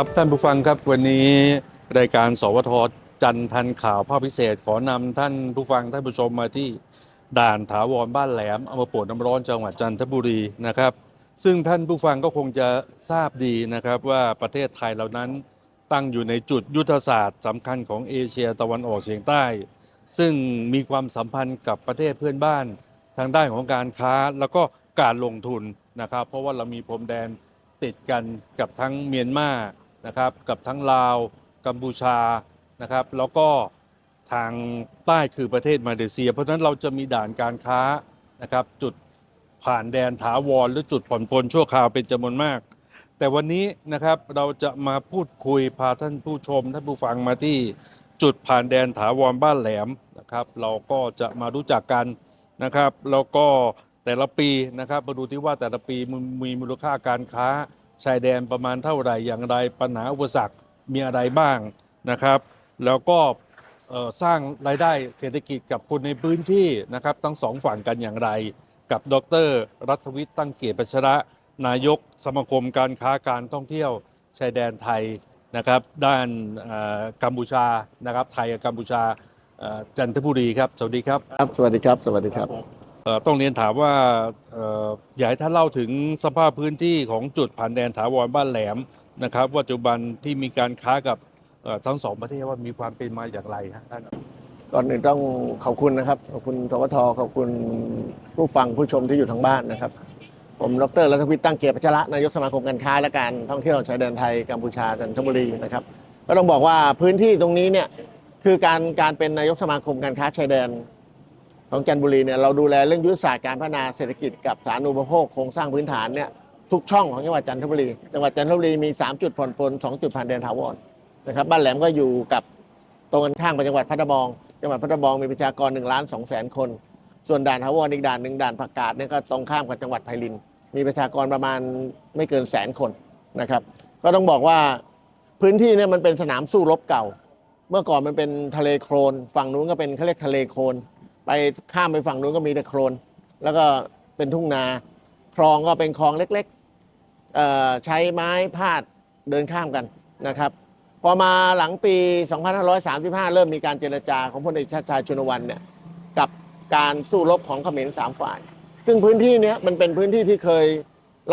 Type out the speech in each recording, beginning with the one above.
ครับท่านผู้ฟังครับวันนี้รายการสวทจันทันข่าวภาคพิเศษ ขอนำท่านผู้ฟังท่านผู้ชมมาที่ด่านถาวรบ้านแหลมอำเภอป่งน้ำร้อนจังหวัดจันทบุรีนะครับ ซึ่งท่านผู้ฟังก็คงจะทราบดีนะครับว่าประเทศไทยเรานั้นตั้งอยู่ในจุดยุทธศาสตร์สำคัญของเอเชียตะวันออกเฉียงใต้ ซึ่งมีความสัมพันธ์กับประเทศเพื่อนบ้าน ทางด้านของการค้าแล้วก็การลงทุนนะครับ เพราะว่าเรามีพรมแดนติดกันกับทั้งเมียนมา นะครับกับทั้งลาวกัมพูชานะครับ แล้วก็ทางใต้คือประเทศมาเลเซีย เพราะฉะนั้นเราจะมีด่านการค้านะครับ จุดผ่านแดนถาวรหรือจุดผ่อนปลนชั่วคราวเป็นจำนวนมาก แต่วันนี้นะครับเราจะมาพูดคุยพาท่านผู้ชม ท่านผู้ฟังมาที่จุดผ่านแดนถาวรบ้านแหลมนะครับ เราก็จะมารู้จักกันนะครับ แล้วก็แต่ละปีนะครับมาดูที่ว่าแต่ละปีมันมีมูลค่าการค้า ชายแดนประมาณเท่าไหร่อย่างไรปัญหาอุปสรรคมีอะไรบ้างนะครับ แล้วก็สร้างรายได้เศรษฐกิจกับคนในพื้นที่นะครับทั้งสองฝั่งกันอย่างไร กับดร รัฐวิทย์ตั้งเกียรติปัชระนายกสมาคมการค้าการท่องเที่ยวชายแดนไทยนะครับด้านกัมพูชานะครับไทยกับกัมพูชาจันทบุรีครับ สวัสดีครับครับ สวัสดีครับ สวัสดีครับ ต้องเรียนถามว่าอยากให้ท่านเล่าถึงสภาพพื้นที่ของจุดผ่านแดนถาวรบ้านแหลมนะครับปัจจุบันที่มีการค้ากับทั้งสองประเทศว่ามีความเป็นมาอย่างไรฮะท่านก่อนอื่นต้องขอบคุณนะครับขอบคุณทวทขอบคุณผู้ฟังผู้ชมที่อยู่ทางบ้านนะครับ ผมดรรัฐวิทย์ตั้งเกียรติพัชระนายกสมาคมการค้าและการท่องเที่ยวชายแดนไทยกัมพูชาจันทบุรีนะครับก็ต้องบอกว่าพื้นที่ตรงนี้เนี่ยคือการการเป็นนายกสมาคมการค้าชายแดน ของจันทบุรีเนี่ยเราดูแลเรื่องยุทธศาสตร์การพัฒนาเศรษฐกิจกับสาธารณูปโภคโครงสร้างพื้นฐานเนี่ยทุกช่องของจังหวัดจันทบุรี จังหวัดจันทบุรีมี 3 จุดผ่อนปลน2 จุดผ่านแดนถาวรนะครับบ้านแหลมก็อยู่กับตรงกันข้างกับจังหวัดพัทบอง จังหวัดพัทบองมีประชากร1ล้าน2แสนคน ส่วนด่านถาวรอีกด่านหนึ่งด่านผักกาดเนี่ยก็ตรงข้ามกับจังหวัดไพลิน มีประชากรประมาณไม่เกินแสนคนนะครับก็ต้องบอกว่าพื้นที่เนี่ยมันเป็นสนามสู้รบเก่า เมื่อก่อนมันเป็นทะเลโคลนฝั่งนู้นก็เป็นเขาเรียกทะเลโคลน ไปข้ามไปฝั่งนู้นก็มีแต่โคลนแล้วก็เป็นทุ่งนาคลองก็เป็นคลองเล็กๆใช้ไม้พาดเดินข้ามกันนะครับ พอมาหลังปี 2535 เริ่มมีการเจรจาของพลเอกชาติชายชุนวันเนี่ยกับการสู้รบของเขมรสามฝ่าย ซึ่งพื้นที่นี้มันเป็นพื้นที่ที่เคย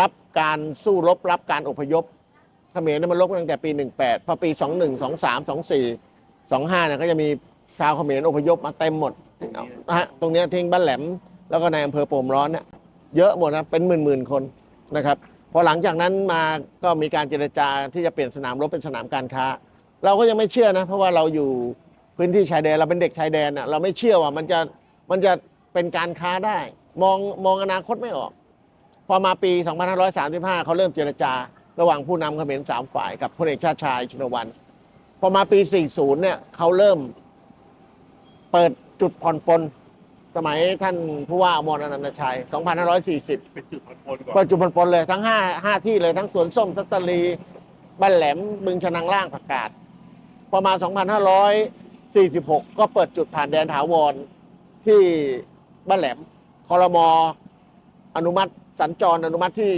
รับการสู้รบรับการอพยพเขมรเนี่ยมันรบตั้งแต่ปี 18 พอปี 21 23 24 25เนี่ยก็จะมีชาวเขมรอพยพมาเต็มหมด ฮะตรงนี้ทิ้งบ้านแหลม แล้วก็ในอำเภอโป่งร้อนเนี่ยเยอะหมดนะเป็นหมื่นๆคนนะครับพอหลังจากนั้นมาก็มีการเจรจาที่จะเปลี่ยนสนามรบเป็นสนามการค้า เราก็ยังไม่เชื่อนะ เพราะว่าเราอยู่พื้นที่ชายแดนเราเป็นเด็กชายแดนน่ะเราไม่เชื่อว่ามันจะมันจะเป็นการค้าได้ มองมองอนาคตไม่ออก พอมาปี 2535 เขาเริ่มเจรจา ระหว่างผู้นำเขมรสามฝ่ายกับพลเอกชาติชายชุนวันพอมาปี 40 เนี่ยเขาเริ่มเปิด จุดผ่อนปลนสมัยท่านผู้ว่าอมรอนันตชัย 2540 เป็นจุดผ่อนปลนก่อนเปิดจุดผ่อนปลนเลยทั้งห้าห้าที่เลยทั้งสวนส้มทัตตาลีบ้านแหลมบึงชนังล่างผักกาดพอมา2546 ก็เปิดจุดผ่านแดนถาวรที่บ้านแหลมคอรมออนุมัติสัญจรอนุมัติที่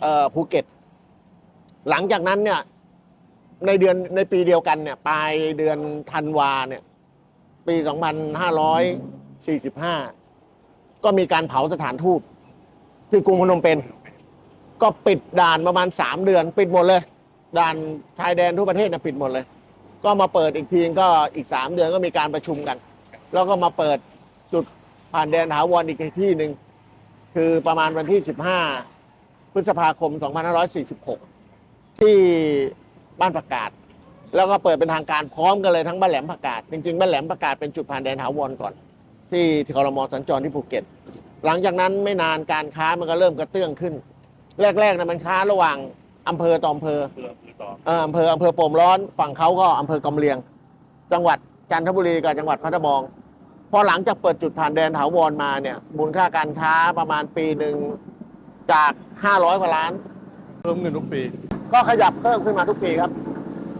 เอ่อภูเก็ต หลังจากนั้นเนี่ยในเดือนในปีเดียวกันเนี่ยปลายเดือนธันวาเนี่ย ปี 2545 ก็มีการเผาสถานทูตที่กรุงพนมเปญก็ปิดด่านประมาณ 3 เดือน ปิดหมดเลย ด่านชายแดนทั่วประเทศนะปิดหมดเลย ก็มาเปิดอีกทีก็อีก 3 เดือนก็มีการประชุมกัน แล้วก็มาเปิดจุดผ่านแดนถาวรอีกที่หนึ่งคือประมาณวันที่ 15 พฤษภาคม 2546 ที่บ้านประกาศ แล้วก็เปิดเป็นทางการพร้อมกันเลยทั้งบ้านแหลมประกาศ จริงๆบ้านแหลมประกาศเป็นจุดผ่านแดนถาวรก่อน ที่ที่คอรมอสัญจรที่ภูเก็ต หลังจากนั้นไม่นานการค้ามันก็เริ่มกระเตื้องขึ้น แรกๆนะมันค้าระหว่างอำเภอต่ออำเภอเพื่อคือต่อเอ่ออำเภออำเภอโป่งร้อน ฝั่งเขาก็อำเภอกำเลียง จังหวัดจันทบุรีกับจังหวัดพัทบองพอหลังจากเปิดจุดผ่านแดนถาวรมาเนี่ยมูลค่าการค้าประมาณปีหนึ่งจาก 500กว่าล้าน เพิ่มเงินทุกปี ก็ขยับเพิ่มขึ้นมาทุกปีครับ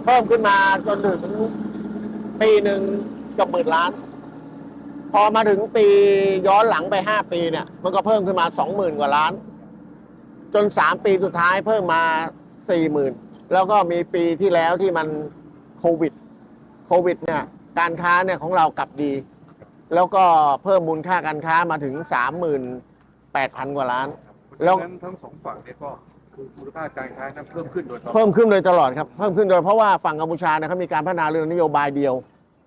เพิ่มขึ้นมาจนถึงปีหนึ่งกับหมื่นล้าน พอมาถึงปีย้อนหลังไปห้าปีเนี่ย มันก็เพิ่มขึ้นมาสองหมื่นกว่าล้าน จนสามปีสุดท้ายเพิ่มมาสี่หมื่นแล้วก็มีปีที่แล้วที่มันโควิดโควิดเนี่ยการค้าเนี่ยของเรากลับดี แล้วก็เพิ่มมูลค่าการค้ามาถึง 38,000 กว่าล้าน แล้วทั้งสองฝั่งเนี่ยก็ คือมูลค่าการค้านั้นเพิ่มขึ้นโดยตลอดเพิ่มขึ้นโดยตลอดครับเพิ่มขึ้นโดยเพราะว่าฝั่งกัมพูชาเนี่ยเขามีการพัฒนาเรื่องนโยบายเดียว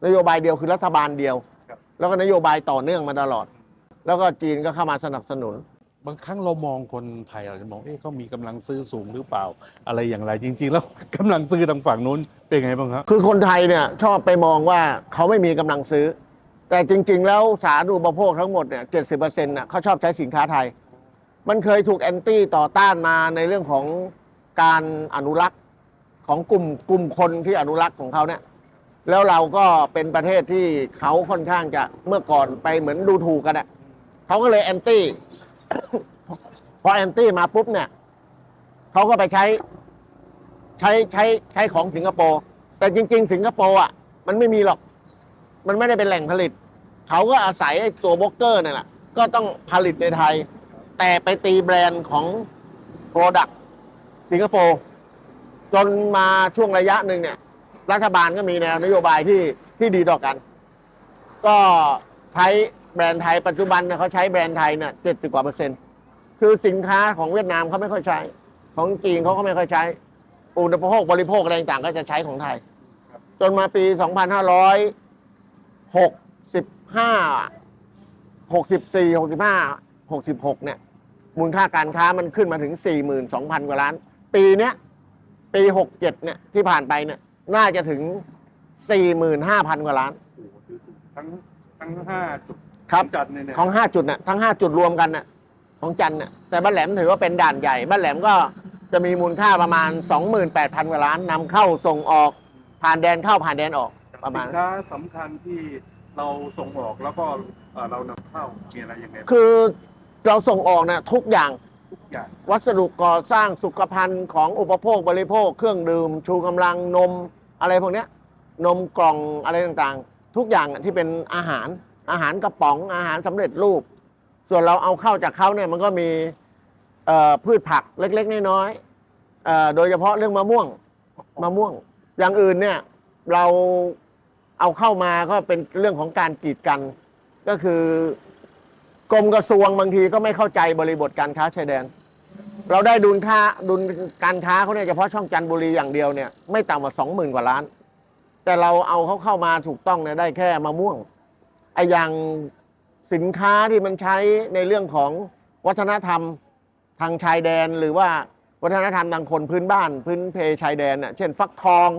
นโยบายเดียวคือรัฐบาลเดียว แล้วก็นโยบายต่อเนื่องมาตลอด แล้วก็จีนก็เข้ามาสนับสนุน บางครั้งเรามองคนไทยเราจะมองเอ๊ะเขามีกำลังซื้อสูงหรือเปล่า อะไรอย่างไรจริง ๆ แล้วกำลังซื้อทางฝั่งนู้นเป็นไงบ้างครับคือคนไทยเนี่ยชอบไปมองว่าเขาไม่มีกำลังซื้อ แต่จริง ๆ แล้วสาธารณูปโภคทั้งหมดเนี่ยเจ็ดสิบเปอร์เซ็นต์น่ะเขาชอบใช้สินค้าไทย มันเคยถูกแอนตี้ต่อต้านมาในเรื่องของการอนุรักษ์ของกลุ่มกลุ่มคนที่อนุรักษ์ของเขาเนี่ย แล้วเราก็เป็นประเทศที่เขาค่อนข้างจะเมื่อก่อนไปเหมือนดูถูกกันอะเขาก็เลยแอนตี้พอแอนตี้มาปุ๊บเนี่ยเขาก็ไปใช้ ใช้ใช้ใช้ของสิงคโปร์แต่จริง ๆ สิงคโปร์อะมันไม่มีหรอก มันไม่ได้เป็นแหล่งผลิต เขาก็อาศัยตัวบล็อกเกอร์นั่แหละก็ต้องผลิตในไทย แต่ไปตีแบรนด์ของโปรดักสิงคโปร์จนมาช่วงระยะหนึ่งเนี่ย รัฐบาลก็มีแนวนโยบายที่ที่ดีต่อกัน ก็ใช้แบรนด์ไทยปัจจุบันเนี่ยเขาใช้แบรนด์ไทยเนี่ยเจ็ดสิบกว่าเปอร์เซ็นต์คือสินค้าของเวียดนามเขาไม่ค่อยใช้ ของจีนเขาก็ไม่ค่อยใช้อุปโภคบริโภคอะไรต่างก็จะใช้ของไทย จนมาปี 2565 64 65 66เนี่ยมูลค่าการค้ามันขึ้นมาถึง 42,000 กว่าล้าน ปีเนี้ยปี 67เนี่ยที่ผ่านไปเนี่ยน่าจะถึง 45,000 กว่าล้าน โอ้โหคือสูงทั้งทั้งห้าจุดครับ จัดเนี่ยเนี่ยของ 5 จุดน่ะทั้ง 5 จุดรวมกันน่ะของจันทร์น่ะแต่บ้านแหลมถือว่าเป็นด่านใหญ่บ้านแหลมก็จะมีมูลค่าประมาณ 28,000 กว่าล้านนำเข้าส่งออกผ่านแดนเข้าผ่านแดนออกประมาณ สินค้าสำคัญที่เราส่งออกแล้วก็เอ่อเรานำเข้ามีอะไรยังไงบ้าง คือ เราส่งออกเนี่ยทุกอย่าง ทุกอย่างวัสดุก่อสร้างสุขภัณฑ์ของอุปโภคบริโภค เครื่องดื่ม ชูกำลังนมอะไรพวกเนี้ยนมกล่องอะไรต่างๆ ทุกอย่างอะที่เป็นอาหารอาหารกระป๋องอาหารสำเร็จรูป ส่วนเราเอาเข้าจากเขาเนี่ยมันก็มีเอ่อพืชผักเล็กๆน้อยๆเอ่อโดยเฉพาะเรื่องมะม่วงมะม่วง อย่างอื่นเนี่ยเราเอาเข้ามาก็เป็นเรื่องของการกีดกัน ก็คือ กรมกระทรวงบางทีก็ไม่เข้าใจบริบทการค้าชายแดน เราได้ดุลค่าดุลการค้าเขาเนี่ยเฉพาะช่องจันทบุรีอย่างเดียวเนี่ยไม่ต่ำกว่าสองหมื่นกว่าล้าน แต่เราเอาเขาเข้ามาถูกต้องเนี่ยได้แค่มะม่วงไอ้อย่างสินค้าที่มันใช้ในเรื่องของวัฒนธรรมทางชายแดน หรือว่าวัฒนธรรมทางคนพื้นบ้าน พื้นเพชายแดนเน่ะเช่น ฟักทอง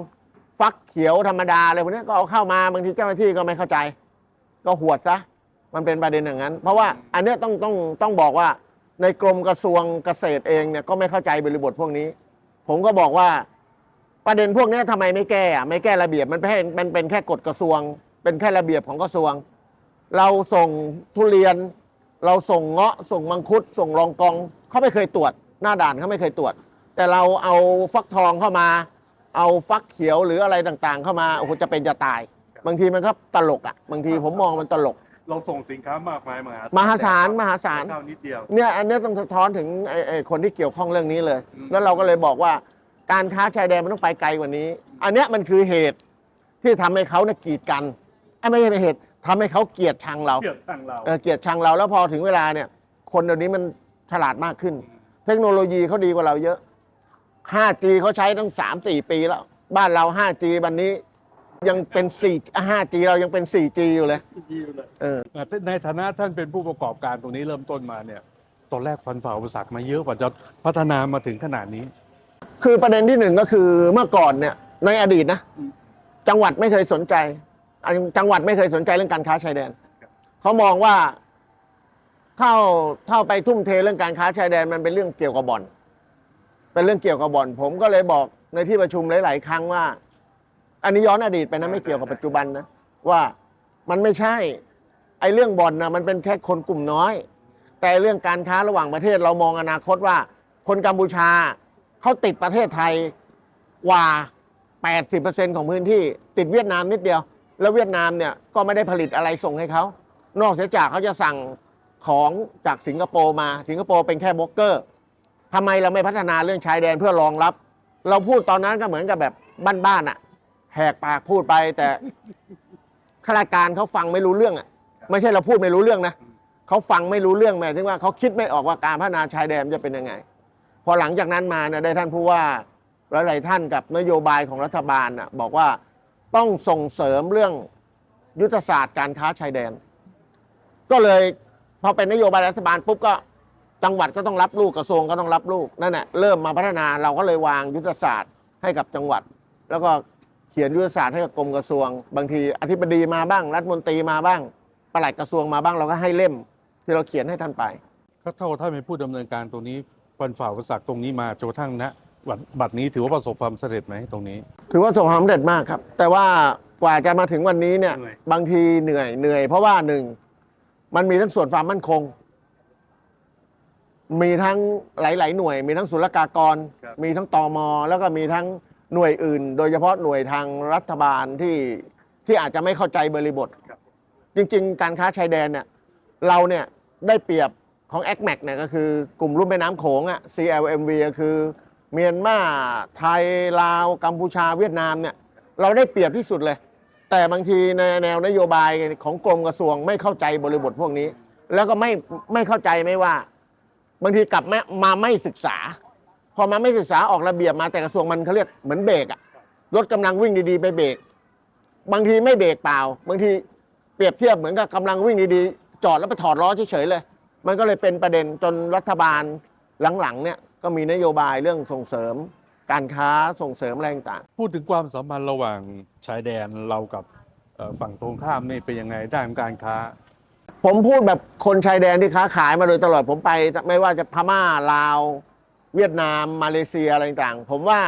ฟักเขียวธรรมดาอะไรพวกนี้ก็เอาเข้ามาบางทีเจ้าหน้าที่ก็ไม่เข้าใจ ก็หวดซะ มันเป็นประเด็นอย่างนั้น เพราะว่าอันเนี้ยต้องต้องต้องบอกว่าในกรมกระทรวงเกษตรเองเนี่ยก็ไม่เข้าใจบริบทพวกนี้ ผมก็บอกว่าประเด็นพวกเนี้ยทำไมไม่แก้อะไม่แก้ระเบียบมันเป็นมันเป็นแค่กฎกระทรวง เป็นแค่ระเบียบของกระทรวง เราส่งทุเรียน เราส่งเงาะส่งมังคุด ส่งรองกองเขาไม่เคยตรวจ หน้าด่านเขาไม่เคยตรวจ แต่เราเอาฟักทองเข้ามา เอาฟักเขียวหรืออะไรต่างๆ เข้ามาโอ้โหจะเป็นจะตาย บางทีมันก็ตลกอะบางทีผมมองมันตลก เราส่งสินค้ามากมายมหาศาลมหาศาลมหาศาล แต่เข้านิดเดียว เนี่ยอันเนี้ยต้องสะท้อนถึงไอ้ไอ้คนที่เกี่ยวข้องเรื่องนี้เลย อืม แล้วเราก็เลยบอกว่าการค้าชายแดนมันต้องไปไกลกว่านี้ อันเนี้ยมันคือเหตุที่ทำให้เขาเนี่ยกีดกันไอ้ไม่ใช่เป็นเหตุทำให้เขาเกลียดชังเราเทียบทางเราเออเกลียดชังเราแล้วพอถึงเวลาเนี่ย คนเดี๋ยวนี้มันฉลาดมากขึ้น เทคโนโลยีเขาดีกว่าเราเยอะ 5G เขาใช้ตั้ง3-4 ปีแล้ว บ้านเรา 5G วันนี้ ยังเป็น 4 5G เรายังเป็น 4G อยู่เลย ดีเลยเออ ในฐานะท่านเป็นผู้ประกอบการตรงนี้เริ่มต้นมาเนี่ยตอนแรกฟันฝ่าอุปสรรคมาเยอะกว่าจะพัฒนามาถึงขนาดนี้ คือประเด็นที่หนึ่งก็คือเมื่อก่อนเนี่ยในอดีตนะ อืม จังหวัดไม่เคยสนใจอะจังหวัดไม่เคยสนใจเรื่องการค้าชายแดนครับเขามองว่าเท่าเท่าไปทุ่มเทเรื่องการค้าชายแดนมันเป็นเรื่องเกี่ยวกับบ่อน เป็นเรื่องเกี่ยวกับบ่อน ผมก็เลยบอกในที่ประชุมหลาย ๆ ครั้งว่า อันนี้ย้อนอดีตไปนะไม่เกี่ยวกับปัจจุบันนะว่ามันไม่ใช่ ไอ้เรื่องบ่อนนะมันเป็นแค่คนกลุ่มน้อย แต่เรื่องการค้าระหว่างประเทศเรามองอนาคตว่า คนกัมพูชาเขาติดประเทศไทยกว่า 80%ของพื้นที่ติดเวียดนามนิดเดียว แล้วเวียดนามเนี่ยก็ไม่ได้ผลิตอะไรส่งให้เขานอกเสียจากเขาจะสั่งของจากสิงคโปร์มาสิงคโปร์เป็นแค่โบรกเกอร์ทำไมเราไม่พัฒนาเรื่องชายแดนเพื่อรองรับ เราพูดตอนนั้นก็เหมือนกับแบบบ้านๆอะ แหกปากพูดไปแต่ข้าราชการเขาฟังไม่รู้เรื่องอะ ไม่ใช่เราพูดไม่รู้เรื่องนะเขาฟังไม่รู้เรื่องหมายถึงว่าเขาคิดไม่ออกว่าการพัฒนาชายแดนจะเป็นยังไง พอหลังจากนั้นมาเนี่ยได้ท่านผู้ว่าหลายๆท่านกับนโยบายของรัฐบาลน่ะบอกว่าต้องส่งเสริมเรื่องยุทธศาสตร์การค้าชายแดน ก็เลยพอเป็นนโยบายรัฐบาลปุ๊บก็จังหวัดก็ต้องรับลูกกระทรวงก็ต้องรับลูกนั่นแหละเริ่มมาพัฒนาเราก็เลยวางยุทธศาสตร์ให้กับจังหวัด แล้วก็ เขียนยุทธศาสตร์ให้กับกรมกระทรวง บางทีอธิบดีมาบ้าง รัฐมนตรีมาบ้างปลัดกระทรวงมาบ้างเราก็ให้เล่ม ที่เราเขียนให้ท่านไปก็เท่าท่านเป็นผู้ดำเนินการตรงนี้ปันฝ่าอุปสรรคตรงนี้มาจนกระทั่งณบัดบัดนี้ถือว่าประสบความสำเร็จไหมตรงนี้ ถือว่าประสบความสำเร็จมากครับ แต่ว่ากว่าจะมาถึงวันนี้เนี่ยเหนื่อยบางทีเหนื่อยเหนื่อย เพราะว่าหนึ่งมันมีทั้งส่วนความมั่นคง มีทั้งหลาย ๆ หน่วย มีทั้งศุลกากร มีทั้งตอมแล้วก็มีทั้ง หน่วยอื่น โดยเฉพาะหน่วยทางรัฐบาลที่ที่อาจจะไม่เข้าใจบริบท จริง ๆ การค้าชายแดนเนี่ยเราเนี่ยได้เปรียบของ a c m a c เนี่ยก็คือกลุ่มรุ่มแม่น้ำโขงอะ CLMV ก็คือเมียนมาไทยลาวกัมพูชาเวียดนามเนี่ยเราได้เปรียบที่สุดเลย แต่บางทีในแนวนโยบายของกรมกระทรวงไม่เข้าใจบริบทพวกนี้ แล้วก็ไม่ไม่เข้าใจไม่ว่า บางทีกลับมามาไม่ศึกษา พอมาไม่ศึกษาออกระเบียบมาแต่กระทรวงมันเขาเรียกเหมือนเบรกอะรถกำลังวิ่งดีๆ ไปเบรกบางทีไม่เบรกเปล่า บางทีเปรียบเทียบเหมือนกับกำลังวิ่งดีๆ จอดแล้วไปถอดล้อเฉยๆเลย มันก็เลยเป็นประเด็นจนรัฐบาลหลังๆเนี่ยก็มีนโยบายเรื่องส่งเสริม การค้าส่งเสริมอะไรต่างๆพูดถึงความสัมพันธ์ระหว่างชายแดนเรากับเอ่อฝั่งตรงข้ามนี่เป็นยังไงด้านการค้า ผมพูดแบบคนชายแดนที่ค้าขายมาโดยตลอดผมไป ไม่ว่าจะพม่าลาว เวียดนามมาเลเซียอะไรต่างๆ ผมว่า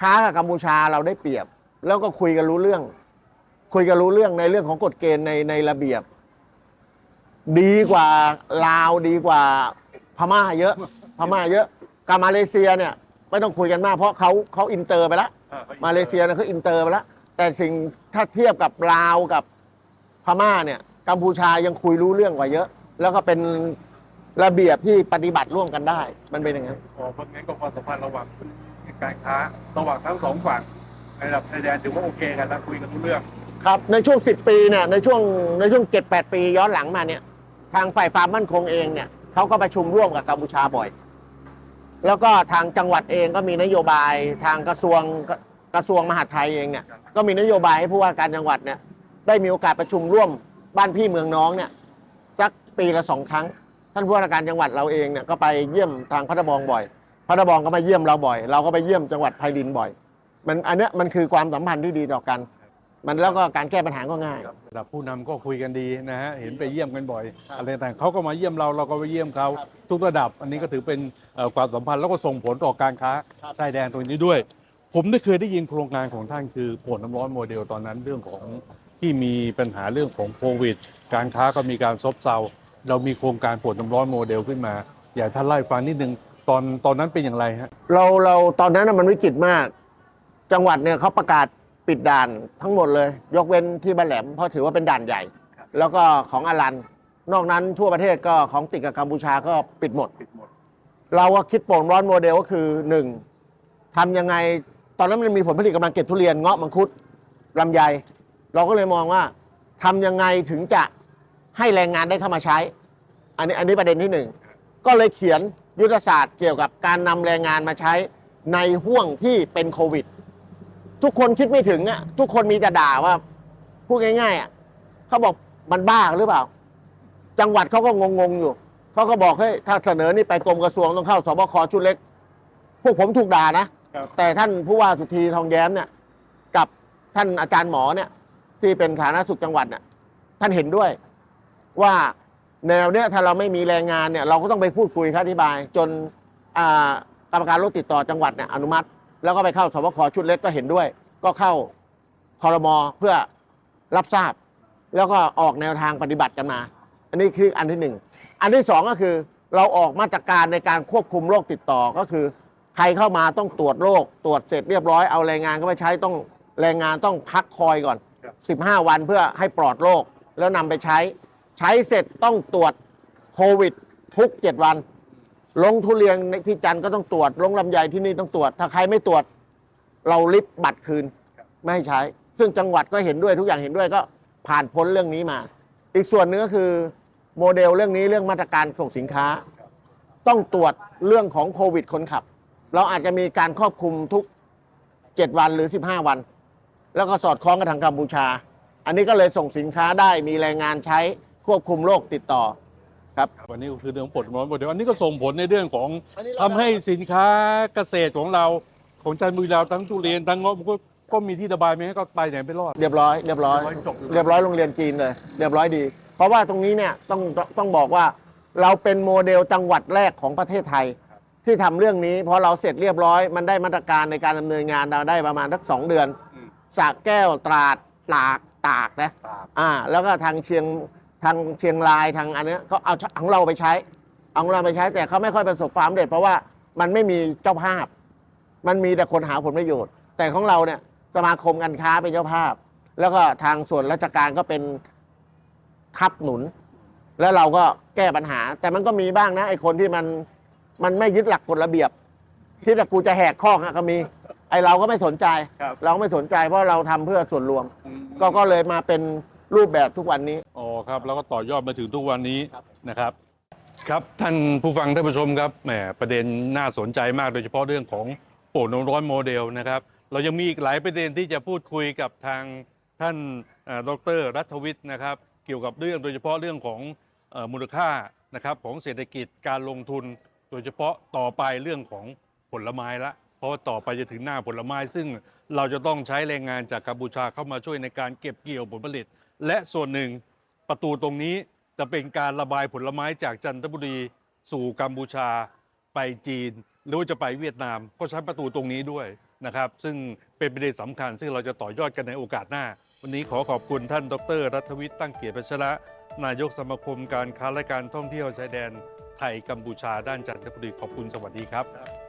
ค้ากับกัมพูชาเราได้เปรียบ แล้วก็คุยกันรู้เรื่อง คุยกันรู้เรื่องในเรื่องของกฎเกณฑ์ในในระเบียบ ดีกว่าลาวดีกว่าพม่าเยอะ พม่าเยอะกับมาเลเซียเนี่ยไม่ต้องคุยกันมาก เพราะเขาเขาอินเตอร์ไปแล้วมาเลเซียเนี่ยเขาอินเตอร์ไปแล้วแต่สิ่งถ้าเทียบกับลาวกับพม่าเนี่ยกัมพูชายังคุยรู้เรื่องกว่าเยอะ แล้วก็เป็น ระเบียบที่ปฏิบัติร่วมกันได้ มันเป็นอย่างนั้นอ๋อเพราะงั้นก็ความสัมพันธ์ระหว่างการค้าระหว่างทั้งสองฝั่งในระดับชายแดนถือว่าโอเคกันแล้วคุยกันรู้เรื่อง ครับ ในช่วง 10 ปีเนี่ยในช่วงในช่วง 7-8 ปีย้อนหลังมาเนี่ย ทางฝ่ายความมั่นคงเองเนี่ยเขาก็ประชุมร่วมกับกัมพูชาบ่อย แล้วก็ทางจังหวัดเองก็มีนโยบายทางกระทรวงกระทรวงมหาดไทยเองเนี่ยก็มีนโยบายให้ผู้ว่าการจังหวัดเนี่ยได้มีโอกาสประชุมร่วมบ้านพี่เมืองน้องเนี่ยสักปีละสองครั้ง ท่านผู้ว่าราชการจังหวัดเราเองเนี่ยก็ไปเยี่ยมทางพัทบองบ่อยพัทบองก็มาเยี่ยมเราบ่อย เราก็ไปเยี่ยมจังหวัดไพรินบ่อย มันอันเนี้ยมันคือความสัมพันธ์ที่ดีต่อกัน มันแล้วก็การแก้ปัญหาก็ง่าย ระดับผู้นำก็คุยกันดีนะฮะ เห็นไปเยี่ยมกันบ่อย ครับอะไรต่างเขาก็มาเยี่ยมเราเราก็ไปเยี่ยมเขาครับทุกระดับ อันนี้ก็ถือเป็นเอ่อความสัมพันธ์แล้วก็ส่งผลต่อการค้าครับ ชายแดนตรงนี้ด้วย ผมได้เคยได้ยินโครงการของท่านคือโผลน้ำร้อนโมเดลตอนนั้นเรื่องของที่มีปัญหาเรื่องของโควิด การค้าก็มีการซบเซา เรามีโครงการโผลน้ำร้อนโมเดลขึ้นมา อยากให้ท่านไล่าให้ฟังนิดนึงตอนตอนนั้นเป็นอย่างไรฮะ เราเราตอนนั้นน่ะมันวิกฤตมาก จังหวัดเนี่ยเขาประกาศปิดด่านทั้งหมดเลย ยกเว้นที่บ้านแหลมเพราะถือว่าเป็นด่านใหญ่ แล้วก็ของอารัน นอกนั้นทั่วประเทศก็ของติดกับกัมพูชาก็ปิดหมด เราก็คิดโป่งร้อนโมเดลก็คือหนึ่งทำยังไงตอนนั้นมันมีผลผลิตกำลังเก็บทุเรียนเงาะมังคุดลำไย เราก็เลยมองว่าทำยังไงถึงจะ ให้แรงงานได้เข้ามาใช้ อันนี้อันนี้ประเด็นที่หนึ่งก็เลยเขียนยุทธศาสตร์เกี่ยวกับการนำแรงงานมาใช้ในห่วงที่เป็นโควิด ทุกคนคิดไม่ถึงอะทุกคนมีแต่ด่าว่าพูดง่ายๆอะเขาบอกมันบ้าหรือเปล่า จังหวัดเขาก็งงๆอยู่เขาก็บอกเฮ้ยถ้าเสนอนี่ไปกรมกระทรวงต้องเข้าสบคชุดเล็ก พวกผมถูกด่านะครับแต่ท่านผู้ว่าสุธีทองแย้มเนี่ย กับท่านอาจารย์หมอเนี่ย ที่เป็นสาธารณสุขจังหวัดเนี่ยท่านเห็นด้วย ว่าแนวเนี้ยถ้าเราไม่มีแรงงานเนี่ยเราก็ต้องไปพูดคุยครับอธิบาย จนอ่ากรรมการโรคติดต่อจังหวัดเนี่ยอนุมัติ แล้วก็ไปเข้าสบคชุดเล็กก็เห็นด้วย ก็เข้าคอรมอเพื่อรับทราบ แล้วก็ออกแนวทางปฏิบัติกันมา อันนี้คืออันที่หนึ่งอันที่สองก็คือเราออกมาตรการในการควบคุมโรคติดต่อก็คือ ใครเข้ามาต้องตรวจโรคตรวจเสร็จเรียบร้อยเอาแรงงานเข้าไปใช้ต้องแรงงานต้องพักคอยก่อน 15 วันเพื่อให้ปลอดโรคแล้วนำไปใช้ ใช้เสร็จต้องตรวจโควิดทุก7วัน ลงทุเรียนในที่จันทร์ก็ต้องตรวจ ลงลำไยที่นี่ต้องตรวจ ถ้าใครไม่ตรวจ เราลิบบัตรคืน ไม่ให้ใช้ ซึ่งจังหวัดก็เห็นด้วยทุกอย่างเห็นด้วยก็ผ่านพ้นเรื่องนี้มา อีกส่วนหนึงก็คือโมเดลเรื่องนี้เรื่องมาตรการส่งสินค้า ต้องตรวจเรื่องของโควิดคนขับ เราอาจจะมีการครอบคลุมทุก7วันหรือ15วัน แล้วก็สอดคล้องกับทางกัมพูชา อันนี้ก็เลยส่งสินค้าได้มีแรงงานใช้ ควบคุมโรคติดต่อครับ วันนี้ก็คือเรื่องผลร้อนโมเดลอันนี้ก็ส่งผลในเรื่องของอันนี้เรา ทำให้สินค้าเกษตรของเราของจันทบุรีเราทั้งทุเรียนทั้งเงาะมันก็ก็มีที่ระบายไม่ให้ก็ไปไหนไม่รอด เรียบร้อยเรียบร้อย เรียบร้อยจบอยู่เรียบร้อยโรงเรียนจีนเลย เรียบร้อยดี เพราะว่าตรงนี้เนี่ยต้องต้องบอกว่า เราเป็นโมเดลจังหวัดแรกของประเทศไทย ที่ทำเรื่องนี้พอเราเสร็จเรียบร้อยมันได้มาตรการในการดำเนินงานเราได้ประมาณสักสองเดือนอืมสระแก้วตราดตากตากนะตากอ่าแล้วก็ทางเชียง ทางเชียงรายทางอันเนี้ยก็เอาของเราไปใช้เอาของเราไปใช้ แต่เขาไม่ค่อยประสบความสำเร็จเพราะว่ามันไม่มีเจ้าภาพ มันมีแต่คนหาผลประโยชน์ แต่ของเราเนี่ยสมาคมการค้าเป็นเจ้าภาพ แล้วก็ทางส่วนราชการก็เป็นทับหนุน แล้วเราก็แก้ปัญหา แต่มันก็มีบ้างนะไอ้คนที่มันมันไม่ยึดหลักกฎระเบียบที่แต่กูจะแหกข้ออะก็มีไอ้เราก็ไม่สนใจ ครับ เราก็ไม่สนใจเพราะเราทำเพื่อส่วนรวม ก็ก็เลยมาเป็นรูปแบบทุกวันนี้ อ๋อ ครับแล้วก็ต่อยอดมาถึงทุกวันนี้ครับนะครับ ครับท่านผู้ฟังท่านผู้ชมครับแหมประเด็นน่าสนใจมากโดยเฉพาะเรื่องของโป่งน้ำร้อนโมเดลนะครับ เรายังมีอีกหลายประเด็นที่จะพูดคุยกับทางท่านเอ่อดรรัฐวิทย์นะครับ เกี่ยวกับเรื่องโดยเฉพาะเรื่องของเอ่อมูลค่านะครับของเศรษฐกิจการลงทุน โดยเฉพาะต่อไปเรื่องของผลไม้ละเพราะว่าต่อไปจะถึงหน้าผลไม้ ซึ่งเราจะต้องใช้แรงงานจากกัมพูชาเข้ามาช่วยในการเก็บเกี่ยวผลผลิต และส่วนหนึ่ง ประตูตรงนี้จะเป็นการระบายผลไม้จากจันทบุรีสู่กัมพูชาไปจีน หรือว่าจะไปเวียดนามก็ใช้ประตูตรงนี้ด้วยนะครับ ซึ่งเป็นประเด็นสำคัญ ซึ่งเราจะต่อยอดกันในโอกาสหน้า วันนี้ขอขอบคุณท่านดร รัฐวิทย์ตั้งเกียรติพัชระนายกสมาคมการค้าและการท่องเที่ยวชายแดนไทยกัมพูชาด้านจันทบุรีขอบคุณสวัสดีครับ